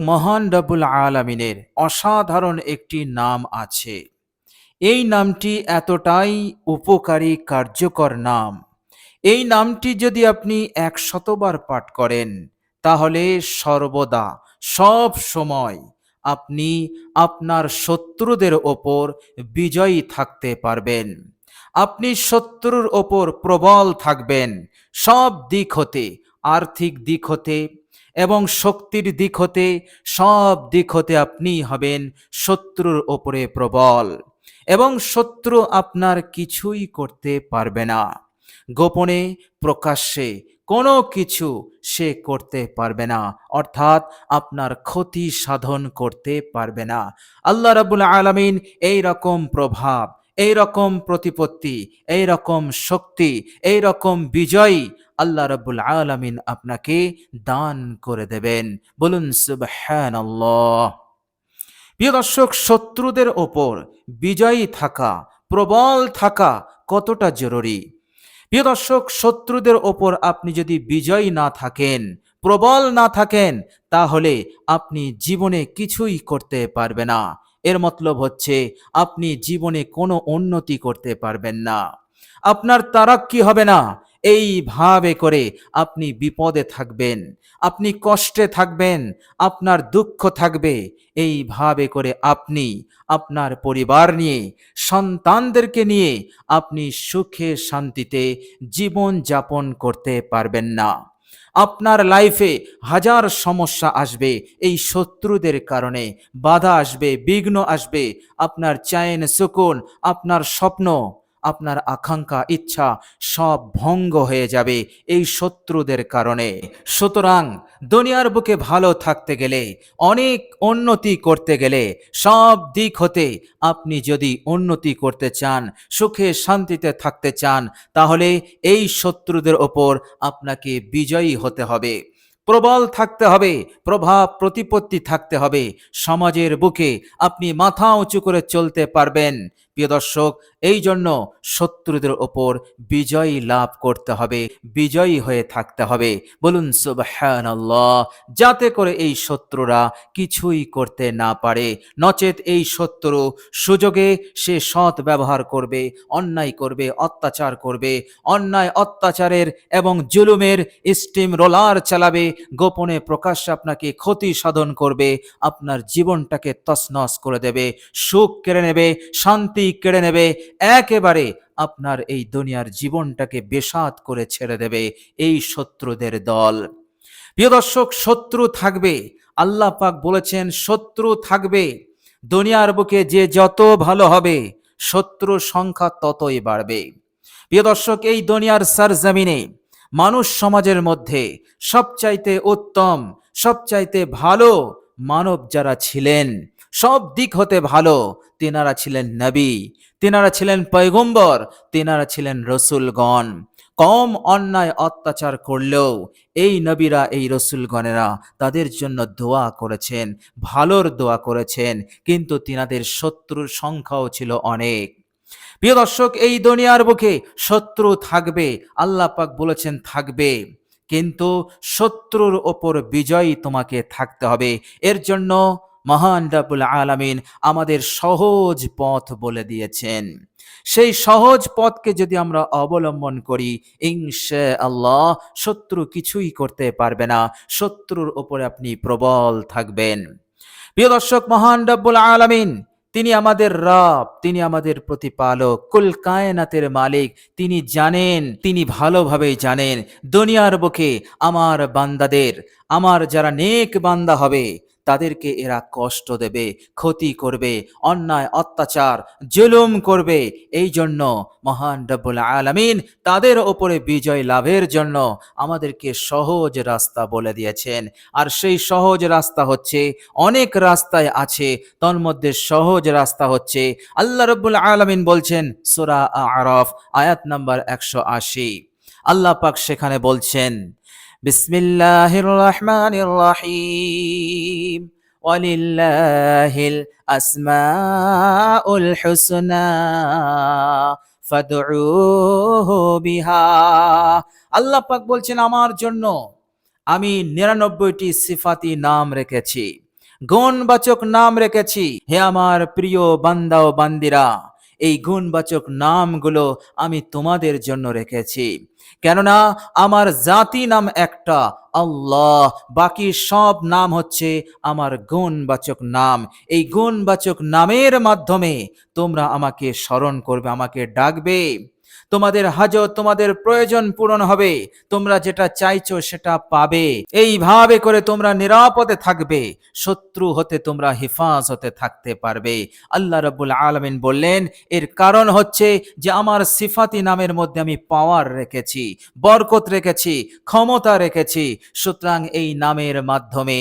মহান রবুল আলমিনের অসাধারণ একটি নাম আছে। এই নামটি এতটাই উপকারী, কার্যকর নাম। এই নামটি যদি আপনি একশতবার পাঠ করেন, তাহলে সর্বদা, সব সময় আপনি আপনার শত্রুদের ওপর বিজয়ী থাকতে পারবেন। আপনি শত্রুর ওপর প্রবল থাকবেন। সব দিক হতে, আর্থিক দিক হতে এবং শক্তির দিক হতে, সব দিক হতে আপনি হবেন শত্রুর ওপরে প্রবল। এবং শত্রু আপনার কিছুই করতে পারবে না। গোপনে, প্রকাশ্যে কোনো কিছু সে করতে পারবে না। অর্থাৎ আপনার ক্ষতি সাধন করতে পারবে না। আল্লাহ রাবুল আলমিন এই রকম প্রভাব এই রকম প্রতিপত্তি, এই রকম শক্তি, এই রকম বিজয় আল্লাহ রাব্বুল আলামিন আপনাকে দান করে দেবেন। বলুন, সুবহানাল্লাহ। প্রিয় দর্শক, শত্রুদের ওপর বিজয়ী থাকা, প্রবল থাকা কতটা জরুরি? প্রিয় দর্শক, শত্রুদের ওপর আপনি যদি বিজয়ী না থাকেন, প্রবল না থাকেন, তাহলে আপনি জীবনে কিছুই করতে পারবে না। এর মতলব হচ্ছে, আপনি জীবনে কোনো উন্নতি করতে পারবেন না। আপনার তারাক্কি হবে না? এইভাবে করে আপনি বিপদে থাকবেন, আপনি কষ্টে থাকবেন, আপনার দুঃখ থাকবে। এইভাবে করে আপনি আপনার পরিবার নিয়ে, সন্তানদেরকে নিয়ে আপনি সুখে শান্তিতে জীবন যাপন করতে পারবেন না। আপনার লাইফে হাজার সমস্যা আসবে। এই শত্রুদের কারণে বাধা আসবে, বিঘ্ন আসবে। আপনার চায়েন সুকুন, আপনার স্বপ্ন। আপনার আকাঙ্ক্ষা, ইচ্ছা সব ভঙ্গ হয়ে যাবে এই শত্রুদের কারণে। সুতরাং দুনিয়ার বুকে ভালো থাকতে গেলে, অনেক উন্নতি করতে গেলে, সব দিক হতে আপনি যদি উন্নতি করতে চান, সুখে শান্তিতে থাকতে চান, তাহলে এই শত্রুদের ওপর আপনাকে বিজয়ী হতে হবে। প্রবল থাকতে হবে, প্রভাব প্রতিপত্তি থাকতে হবে, সমাজের বুকে আপনি মাথা উঁচু করে চলতে পারবেন। প্রিয় দর্শক, এই জন্য শত্রুদের ওপর বিজয়ী লাভ করতে হবে, বিজয়ী হয়ে থাকতে হবে। বলুন, সুবহানাল্লাহ, যাতে করে এই শত্রুরা কিছুই করতে না পারে। নচেত এই শত্রু সুযোগে সে সৎ ব্যবহার করবে, অন্যায় করবে, অত্যাচার করবে। অন্যায়, অত্যাচারের এবং জুলুমের স্টিম রোলার চালাবে, গোপনে প্রকাশ্যে আপনাকে ক্ষতি সাধন করবে, আপনার জীবনটাকে তছনছ করে দেবে, সুখ কেড়ে নেবে, শান্তি কেড়ে নেবে, একেবারে আপনার এই দুনিয়ার জীবনটাকে বেসাত করে ছেড়ে দেবে এই শত্রুদের দল। প্রিয় দর্শক, শত্রু থাকবে, আল্লাহ পাক বলেছেন শত্রু থাকবে, দুনিয়ার বুকে যে যত ভালো হবে শত্রু সংখ্যা ততই বাড়বে। প্রিয় দর্শক, এই দুনিয়ার সারজামিনে মানুষ সমাজের মধ্যে সবচাইতে উত্তম, সবচাইতে ভালো মানব যারা ছিলেন সব দিক হতে ভালো। তেনারা ছিলেন নবী, তেনারা ছিলেন পৈগম্বর তেনারা ছিলেন রসুলগণ। কম অন্যায় অত্যাচার করলেও এই নবীরা, এই রসুলগণেরা তাদের জন্য দোয়া করেছেন, ভালোর দোয়া করেছেন, কিন্তু তিনাদের শত্রুর সংখ্যাও ছিল অনেক। প্রিয় দর্শক, এই দুনিয়ার বুকে শত্রু থাকবে, আল্লাহ পাক বলেছেন থাকবে, কিন্তু শত্রুর ওপর বিজয়ী তোমাকে থাকতে হবে। এর জন্য মহান রাবুল আলামিন আমাদের সহজ পথ বলে দিয়েছেন। সেই সহজ পথকে যদি আমরা অবলম্বন করি ইংশে আল্লাহ শত্রু কিছুই করতে পারবে না, শত্রুর ওপরে আপনি প্রবল থাকবেন। প্রিয় দর্শক, মহান রাব্বুল আলামিন, তিনি আমাদের রব, তিনি আমাদের প্রতিপালক, কুল কায়নাতের মালিক, তিনি জানেন, তিনি ভালোভাবেই জানেন, দুনিয়ার বুকে আমার বান্দাদের, আমার যারা নেক বান্দা হবে তাদেরকে এরা কষ্ট দেবে, ক্ষতি করবে, অন্যায়, অত্যাচার, জুলুম করবে। এই জন্য মহান রব্বুল আলামিন তাদের ওপরে বিজয় লাভের জন্য আমাদেরকে সহজ রাস্তা বলে দিয়েছেন। আর সেই সহজ রাস্তা হচ্ছে, অনেক রাস্তায় আছে তার মধ্যে সহজ রাস্তা হচ্ছে। আল্লাহ রব্বুল আলামিন বলছেন, সুরা আরফ, আয়াত নাম্বার একশো আশি। আল্লাহ পাক সেখানে বলছেন বিসমিল্লাহির রহমানির রহিম ওয়ালিল্লাহিল আসমাউল হুসনা বিহা। আল্লাহ পাক বলছেন, আমার জন্য আমি নিরানব্বইটি সিফাতি নাম রেখেছি, গুণবাচক নাম রেখেছি। হে আমার প্রিয় বান্দা ও বান্দিরা এই গুণবাচক নামগুলো আমি তোমাদের জন্য রেখেছি। কেননা আমার জাতি নাম একটা আল্লাহ, বাকি সব নাম হচ্ছে আমার গুণবাচক নাম। এই গুণবাচক নামের মাধ্যমে তোমরা আমাকে স্মরণ করবে, আমাকে ডাকবে। তোমাদের হাজত, তোমাদের প্রয়োজন পূরণ হবে। তোমরা যেটা চাইছো সেটা পাবে। এইভাবে করে তোমরা নিরাপদে থাকবে। শত্রু হতে তোমরা হেফাজতে থাকতে পারবে। আল্লাহ রব্বুল আলমিন বললেন, এর কারণ হচ্ছে যে আমার সিফাতি নামের মধ্যে আমি পাওয়ার রেখেছি, বরকত রেখেছি, ক্ষমতা রেখেছি। সুতরাং এই নামের মাধ্যমে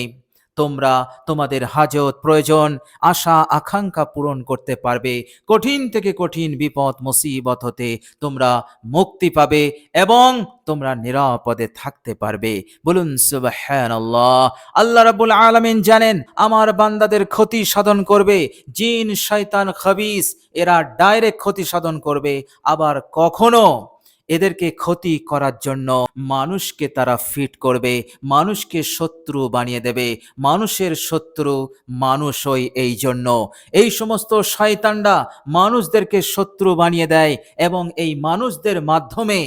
তোমরা তোমাদের হাজত প্রয়োজন, আশা, আকাঙ্ক্ষা পূরণ করতে পারবে। কঠিন থেকে কঠিন বিপদ, মুসিবত হতে তোমরা মুক্তি পাবে এবং তোমরা নিরাপদে থাকতে পারবে। বলুন, সুবহানাল্লাহ। আল্লাহ রাব্বুল আলামিন জানেন, আমার বান্দাদের ক্ষতি সাধন করবে, জিন, শয়তান, খবিস, এরা ডাইরেক্ট ক্ষতি সাধন করবে। আবার কখনো এদেরকে ক্ষতি করার জন্য মানুষকে তারা ফিট করবে, মানুষকে শত্রু বানিয়ে দেবে, মানুষের শত্রু মানুষই এই জন্য। এই সমস্ত শয়তানরা মানুষদেরকে শত্রু বানিয়ে দেয় এবং এই মানুষদের মাধ্যমে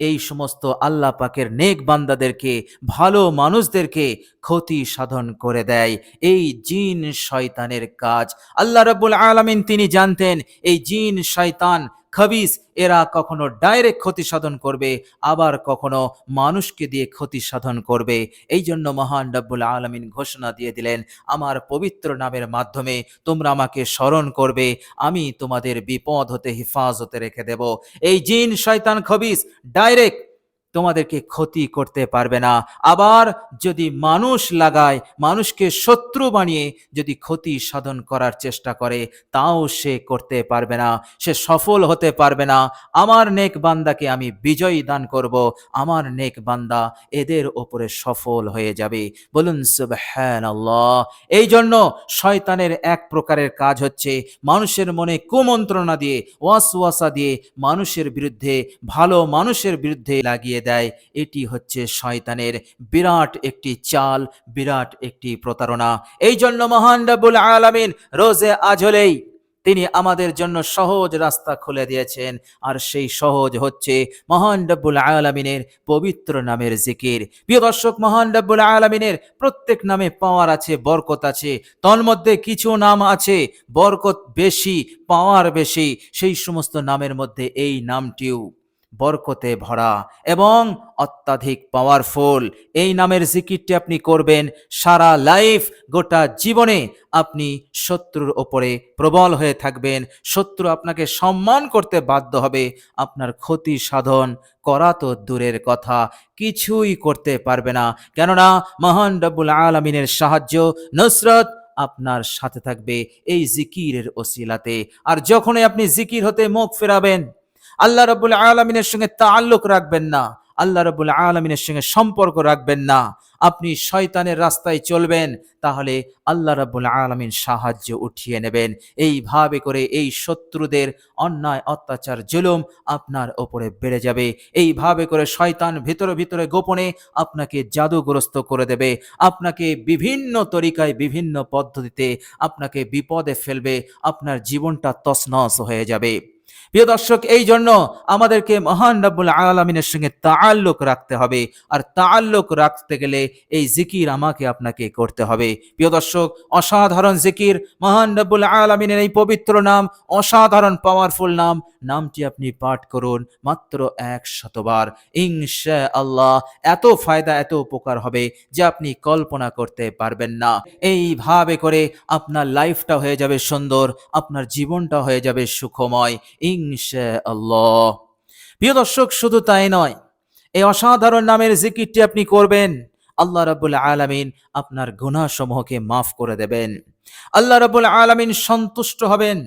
এই সমস্ত আল্লাহ পাকের নেক বান্দাদেরকে, ভালো মানুষদেরকে ক্ষতি সাধন করে দেয়। এই জিন শয়তানের কাজ। আল্লাহ রাব্বুল আলামিন তিনি জানতেন, এই জিন শয়তান খবিস, এরা কখনো ডাইরেক্ট ক্ষতি সাধন করবে, আবার কখনো মানুষকে দিয়ে ক্ষতি সাধন করবে। এই জন্য মহান রব্বুল আলমিন ঘোষণা দিয়ে দিলেন, আমার পবিত্র নামের মাধ্যমে তোমরা আমাকে স্মরণ করবে, আমি তোমাদের বিপদ হতে হেফাজতে রেখে দেব। এই জিন, শয়তান, খবিস ডাইরেক্ট তোমাদেরকে ক্ষতি করতে পারবে না। আবার যদি মানুষ লাগায়, মানুষকে শত্রু বানিয়ে যদি ক্ষতি সাধন করার চেষ্টা করে, তাও সে করতে পারবে না, সে সফল হতে পারবে না। আমার নেক বান্দাকে আমি বিজয়ী দান করব, আমার নেক বান্দা এদের ওপরে সফল হয়ে যাবে। বলুন, সুবহানাল্লাহ। এই জন্য শয়তানের এক প্রকারের কাজ হচ্ছে, মানুষের মনে কুমন্ত্রণা দিয়ে, ওয়াসওয়াসা দিয়ে মানুষের বিরুদ্ধে, ভালো মানুষের বিরুদ্ধে লাগিয়ে দেয়। এটি হচ্ছে শয়তানের বিরাট একটি চাল, বিরাট একটি প্রতারণা। এই জন্য মহান রাব্বুল আলামিন রোজে আজলেই তিনি আমাদের জন্য সহজ রাস্তা খুলে দিয়েছেন। আর সেই সহজ হচ্ছে মহান রব্বুল আলমিনের পবিত্র নামের জিকির। প্রিয় দর্শক, মহান রব্বুল আলমিনের প্রত্যেক নামে পাওয়ার আছে, বরকত আছে। তন্মধ্যে কিছু নাম আছে, বরকত বেশি, পাওয়ার বেশি। সেই সমস্ত নামের মধ্যে এই নামটিও। বরকতে ভরা এবং অত্যাধিক পাওয়ারফুল এই নামের জিকিরটি আপনি করবেন, সারা লাইফ গোটা জীবনে আপনি শত্রুর ওপরে প্রবল হয়ে থাকবেন। শত্রু আপনাকে সম্মান করতে বাধ্য হবে। আপনার ক্ষতি সাধন করা তো দূরের কথা, কিছুই করতে পারবে না। কেননা, মহান রব্বুল আলমিনের সাহায্য, নসরত আপনার সাথে থাকবে এই জিকিরের ওসিলাতে। আর যখনই আপনি জিকির হতে মুখ ফেরাবেন আল্লাহ রবুল আলমিনের সঙ্গে তাল্লুক রাখবেন না। আল্লাহ রবুল আলমিনের সঙ্গে সম্পর্ক রাখবেন না। আপনি শয়তানের রাস্তায় চলবেন, তাহলে আল্লাহ রাব্বুল আলমিন সাহায্য উঠিয়ে নেবেন। এইভাবে করে এই শত্রুদের অন্যায়, অত্যাচার, জুলুম আপনার ওপরে বেড়ে যাবে। এইভাবে করে শয়তান ভিতরে ভিতরে গোপনে আপনাকে জাদুগ্রস্ত করে দেবে। আপনাকে বিভিন্ন তরিকায়, বিভিন্ন পদ্ধতিতে আপনাকে বিপদে ফেলবে। আপনার জীবনটা তছনছ হয়ে যাবে। প্রিয় দর্শক, এই জন্য আমাদেরকে মহান রব্বুল আলমিনের সঙ্গে তাল্লুক রাখতে হবে। আর তাল্লুক রাখতে গেলে এই জিকির আমাকে আপনাকে করতে হবে। প্রিয় দর্শক, অসাধারণ জিকির, মহান রব্বুল আলমিনের এই পবিত্র নাম, অসাধারণ পাওয়ারফুল নাম, নামটি আপনি পাঠ করুন মাত্র এক শতবার। ইনশা আল্লাহ এত ফায়দা, এত উপকার হবে যে আপনি কল্পনা করতে পারবেন না। এইভাবে করে আপনার লাইফটা হয়ে যাবে সুন্দর, আপনার জীবনটা হয়ে যাবে সুখময়। ইনশা আল্লাহ প্রিয় দর্শক, শুধু তাই নয়, এই অসাধারণ নামের জিকিরটি আপনি করবেন, আল্লাহ রাবুল আলামিন আপনার গুনাহসমূহকে মাফ করে দেবেন। আল্লাহ রাবুল আলামিন সন্তুষ্ট হবেন,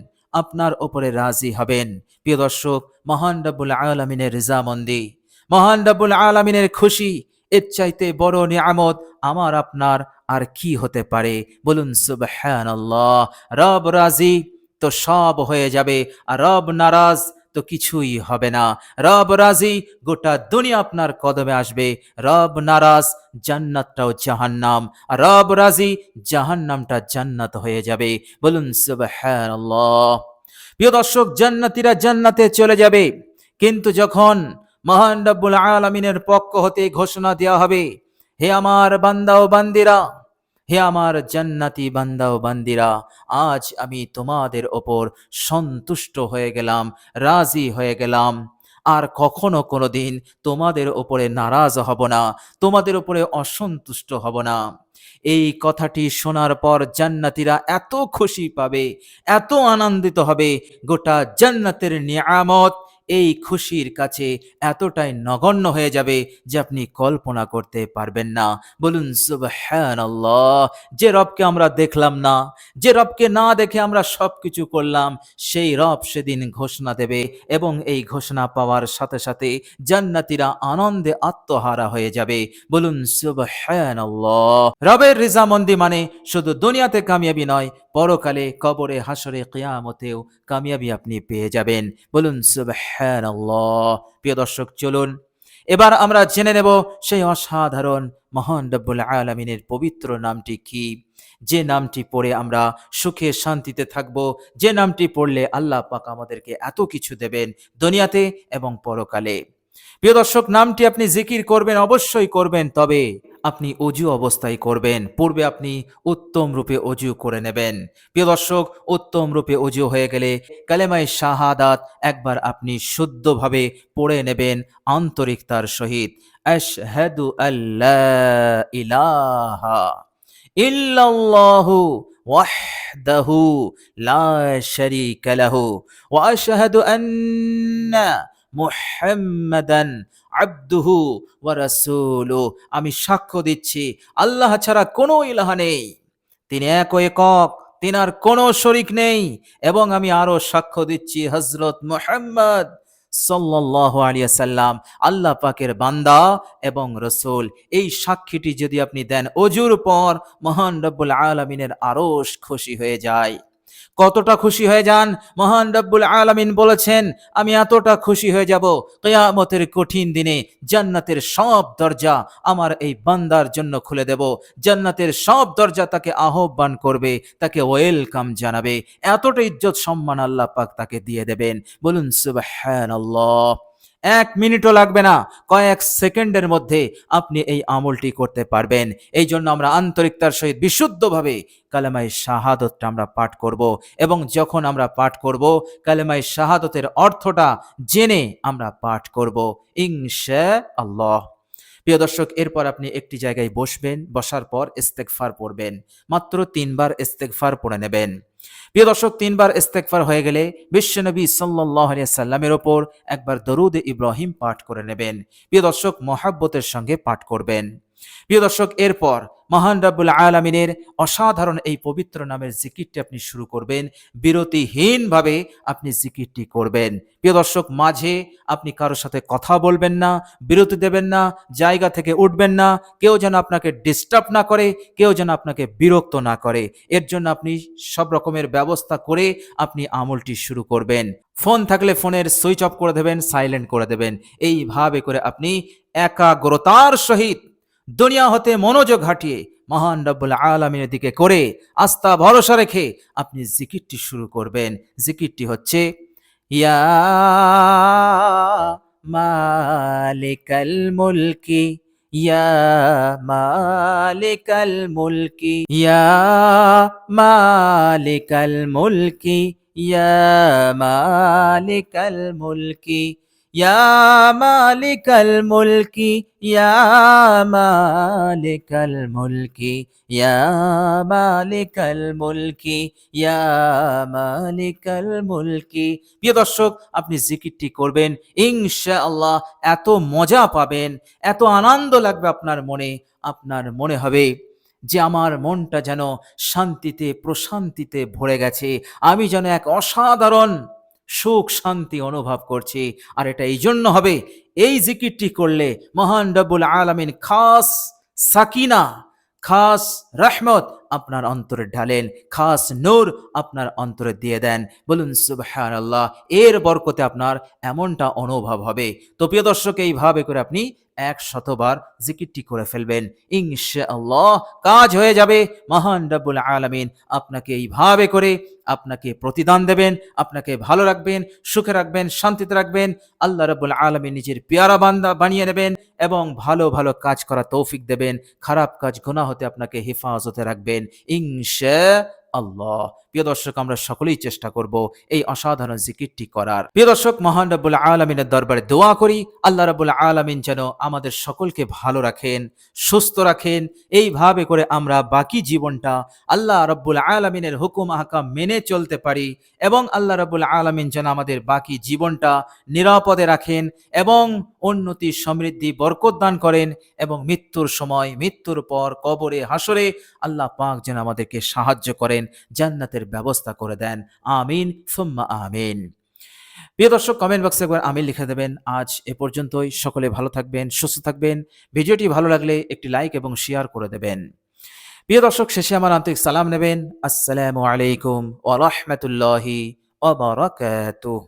আপনার ওপরে রাজি হবেন। প্রিয় দর্শক, মহান রাবুল আলমিনের রেজামন্দি, মহান রাবুল আলমিনের খুশি, এর চাইতে বড় নিয়ামত আমার, আপনার আর কি হতে পারে? বলুন সুবহান রব রাজি তো সব হয়ে যাবে। আর রব নারাজ তো কিছুই হবে না। রব রাজি, গোটা দুনিয়া আপনার কদমে আসবে। রব নারাজ, জান্নাতটাও জাহান্নাম। আর রব রাজি, জাহান্নামটা জান্নাত হয়ে যাবে। বলুন, সুবহানাল্লাহ। প্রিয় দর্শক, জান্নাতীরা জান্নাতে চলে যাবে। কিন্তু যখন মহান রব্বুল আলামিনের পক্ষ হতে ঘোষণা দেওয়া হবে, হে আমার বান্দা ও বান্দিরা হে আমার জান্নাতি বান্দা ও বান্দিরা, আজ আমি তোমাদের ওপর সন্তুষ্ট হয়ে গেলাম, রাজি হয়ে গেলাম। আর কখনো কোনো দিন তোমাদের ওপরে নারাজ হব না, তোমাদের ওপরে অসন্তুষ্ট হব না। এই কথাটি শোনার পর জান্নাতীরা এত খুশি পাবে, এত আনন্দিত হবে, গোটা জান্নাতের নিয়ামত এই খুশির কাছে এতটাই নগণ্য হয়ে যাবে যে আপনি কল্পনা করতে পারবেন না। বলুন, সুবহানাল্লাহ, যে রবকে আমরা দেখলাম না, যে রবকে না দেখে আমরা সব কিছু করলাম, সেই রব সেদিন ঘোষণা দেবে এবং এই ঘোষণা পাওয়ার সাথে সাথে জান্নাতীরা আনন্দে আত্মহারা হয়ে যাবে। বলুন, সুবহানাল্লাহ, রবের রিজামন্দি মানে শুধু দুনিয়াতে কামিয়াবি নয়, পরকালে কবরে হাসরে কিয়ামতেও কামিয়াবি আপনি পেয়ে যাবেন। বলুন সুবহানাল্লাহ। প্রিয় দর্শক, চলুন। এবার আমরা জেনে নেব সেই অসাধারণ, মহান রব্বুল আলমিনের পবিত্র নামটি কি? যে নামটি পড়ে আমরা সুখে শান্তিতে থাকব, যে নামটি পড়লে আল্লাহ পাক আমাদেরকে এত কিছু দেবেন দুনিয়াতে এবং পরকালে। প্রিয় দর্শক, নামটি আপনি জিকির করবেন, অবশ্যই করবেন, তবে আপনি অজু অবস্থায় করবেন। পূর্বে আপনি উত্তম রূপে অজু করে নেবেন। প্রিয় দর্শক, উত্তম রূপে অজু হয়ে গেলে কালেমায় শাহাদাত একবার আপনি শুদ্ধভাবে পড়ে নেবেন আন্তরিকতার সহিত। আশহাদু আল্লাহ ইলাহা ইল্লাল্লাহু লা শারীকা লাহু। ওয়া আশহাদু আন্না মুহাম্মাদান আব্দুহু ওয়া রাসূলুহু আমি সাক্ষ্য দিচ্ছি, আল্লাহ ছাড়া কোনো ইলাহা নেই। তিনি এক একক তিনার কোনো শরিক নেই। এবং আমি আরও সাক্ষ্য দিচ্ছি হজরত মুহাম্মদ সাল্লাল্লাহু আলাইহি সাল্লাম আল্লাহ পাকের বান্দা এবং রসুল। এই সাক্ষীটি যদি আপনি দেন, অজুর পর মহান রব্বুল আলমিনের আরশ খুশি হয়ে যায়। কতটা খুশি হয়ে যান? মহান রব্বুল আলমিন বলেছেন, আমি এতটা খুশি হয়ে যাব কেয়ামতের কঠিন দিনে জান্নাতের সব দরজা আমার এই বান্দার জন্য খুলে দেব। জান্নাতের সব দরজা তাকে আহ্বান করবে, তাকে ওয়েলকাম জানাবে। এতটা ইজ্জত সম্মান আল্লাহ পাক তাকে দিয়ে দেবেন। বলুন সুবহানাল্লাহ। এক মিনিটও লাগবে না। কয়েক সেকেন্ডের মধ্যে আপনি এই আমলটি করতে পারবেন। এই জন্য আমরা আন্তরিকতার সহিত বিশুদ্ধভাবে কালেমাই শাহাদতটা আমরা পাঠ করব এবং যখন আমরা পাঠ করব কালেমাই শাহাদতের অর্থটা জেনে আমরা পাঠ করব। ইংশ আল্লাহ প্রিয় দর্শক, এরপর আপনি একটি জায়গায় বসবেন, বসার পর ইস্তেকফার পড়বেন। মাত্র তিনবার ইস্তেকফার পড়ে নেবেন। প্রিয় দর্শক, তিনবার ইস্তেকফার হয়ে গেলে বিশ্বনবী সাল্লাহ সাল্লামের ওপর একবার দরুদ ইব্রাহিম পাঠ করে নেবেন। প্রিয় দর্শক, মহাব্বতের সঙ্গে পাঠ করবেন। প্রিয় দর্শক, এরপর মহান রাব্বুল আলমিনের অসাধারণ এই পবিত্র নামের জিকিরটি আপনি শুরু করবেন। বিরতিহীনভাবে আপনি জিকিরটি করবেন। প্রিয় দর্শক, মাঝে আপনি কারোর সাথে কথা বলবেন না, বিরতি দেবেন না, জায়গা থেকে উঠবেন না, কেউ যেন আপনাকে ডিস্টার্ব না করে, কেউ যেন আপনাকে বিরক্ত না করে। এর জন্য আপনি সব রকমের ব্যবস্থা করে আপনি আমলটি শুরু করবেন। ফোন থাকলে ফোনের সুইচ অফ করে দেবেন সাইলেন্ট করে দেবেন। এইভাবে করে আপনি একাগ্রতার সহিত দুনিয়া হতে মনোযোগ হাঁটিয়ে মহান রব্বুল আলমীর দিকে করে আস্থা, ভরসা রেখে আপনি জিকিরটি শুরু করবেন। জিকিরটি হচ্ছে, ইয়া মালিকাল মুলকি, ইয়া মালিকাল মুলকি, ইয়া মালিকাল মুলকি, ইয়া মালিকাল মুলকি। মালিকাল মুলকি ইয়া মালিকাল মুলকি ইয়া মালিকাল মুলকি প্রিয় দর্শক, আপনি জিকিরটি করবেন, ইনশাআল্লাহ এত মজা পাবেন, এত আনন্দ লাগবে আপনার মনে আপনার মনে হবে যে আমার মনটা যেন শান্তিতে, প্রশান্তিতে ভরে গেছে। আমি যেন এক অসাধারণ সুখ শান্তি অনুভব করছি। আর এটা এই জন্য হবে, এই জিকিরটি করলে মহান রব্বুল আলমিন খাস সাকিনা, খাস রহমত আপনার অন্তরে ঢালেন, খাস নূর আপনার অন্তরে দিয়ে দেন। বলুন সুবাহ আল্লাহ এর বরকতে আপনার এমনটা অনুভব হবে। তো প্রিয় দর্শক, এইভাবে করে আপনি এক শতবার জিকিরটি করে ফেলবেন। ইনশাআল্লাহ কাজ হয়ে যাবে। মহান রব্বুল আলামিন আপনাকে এইভাবে করে আপনাকে প্রতিদান দেবেন, আপনাকে ভালো রাখবেন, সুখে রাখবেন, শান্তিতে রাখবেন। আল্লাহ রব্বুল আলামিন নিজের পেয়ারা বান্দা বানিয়ে নেবেন এবং ভালো ভালো কাজ করা তৌফিক দেবেন। খারাপ কাজ, গুনাহ হতে আপনাকে হেফাজতে রাখবেন। ইনশা আল্লাহ। প্রিয় দর্শক, আমরা সকলেই চেষ্টা করব এই অসাধারণ জিকিরটি করার। প্রিয় দর্শক, মহান রব্বুল আলমিনের দরবারে দোয়া করি, আল্লাহ রব্বুল আলমিন যেন আমাদের সকলকে ভালো রাখেন, সুস্থ রাখেন। এইভাবে করে আমরা বাকি জীবনটা আল্লাহ রব্বুল আলমিনের হুকুম আহকাম মেনে চলতে পারি এবং আল্লাহ রব্বুল আলমিন যেন আমাদের বাকি জীবনটা নিরাপদে রাখেন এবং উন্নতি, সমৃদ্ধি, বরকত দান করেন এবং মৃত্যুর সময়, মৃত্যুর পর কবরে হাসরে আল্লাহ পাক যেন আমাদেরকে সাহায্য করেন, জান্নাতের ব্যবস্থা করে দেন। আমিন, সুম্মা আমিন। প্রিয় দর্শক কমেন্ট বক্সে একবার আমিন লিখে দেবেন। আজ এ পর্যন্তই। সকলে ভালো থাকবেন, সুস্থ থাকবেন। ভিডিওটি ভালো লাগলে একটি লাইক এবং শেয়ার করে দেবেন। প্রিয় দর্শক, শেষে আমার আন্তরিক সালাম নেবেন। আসসালামু আলাইকুম ওয়া রাহমাতুল্লাহি ওয়া বারাকাতুহু।